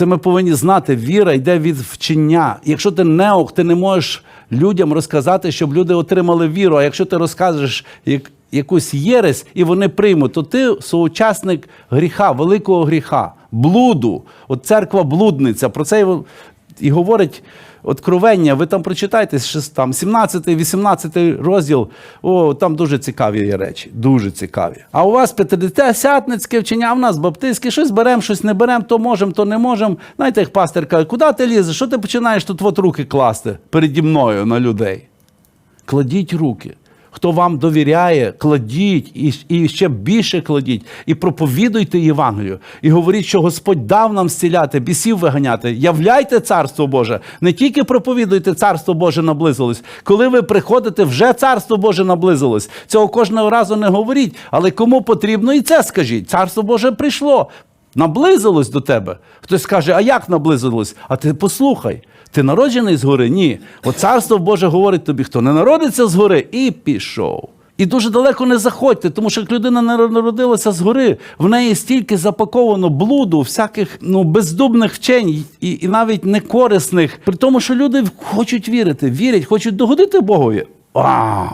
Це ми повинні знати. Віра йде від вчення. Якщо ти неох, ти не можеш людям розказати, щоб люди отримали віру. А якщо ти розкажеш як, якусь єресь і вони приймуть, то ти соучасник гріха, великого гріха, блуду. От церква блудниця. Про це і- говорить Откровення. Ви там прочитайте там 17, 18 розділ. О, там дуже цікаві є речі. Дуже цікаві. А у вас п'ятидесятницьке вчення, а в нас баптистське, щось беремо, щось не беремо, то можемо, то не можемо. Знаєте, як пастир каже, куди ти лізеш? Що ти починаєш тут от руки класти переді мною на людей? Кладіть руки. Хто вам довіряє, кладіть і, і ще більше кладіть, і проповідуйте Євангелію, і говоріть, що Господь дав нам зціляти, бісів виганяти. Являйте царство Боже. Не тільки проповідуйте царство Боже наблизилось. Коли ви приходите, вже царство Боже наблизилось. Цього кожного разу не говоріть, але кому потрібно, і це скажіть. Царство Боже прийшло. Наблизилось до тебе. Хтось скаже, а як наблизилось? А ти послухай. Ти народжений згори? Ні. От царство Боже говорить тобі, хто не народиться згори, і пішов. І дуже далеко не заходьте, тому що як людина не народилася згори, в неї стільки запаковано блуду, всяких ну, бездумних вчень і, і навіть некорисних. При тому, що люди хочуть вірити, вірять, хочуть догодити Богові. А,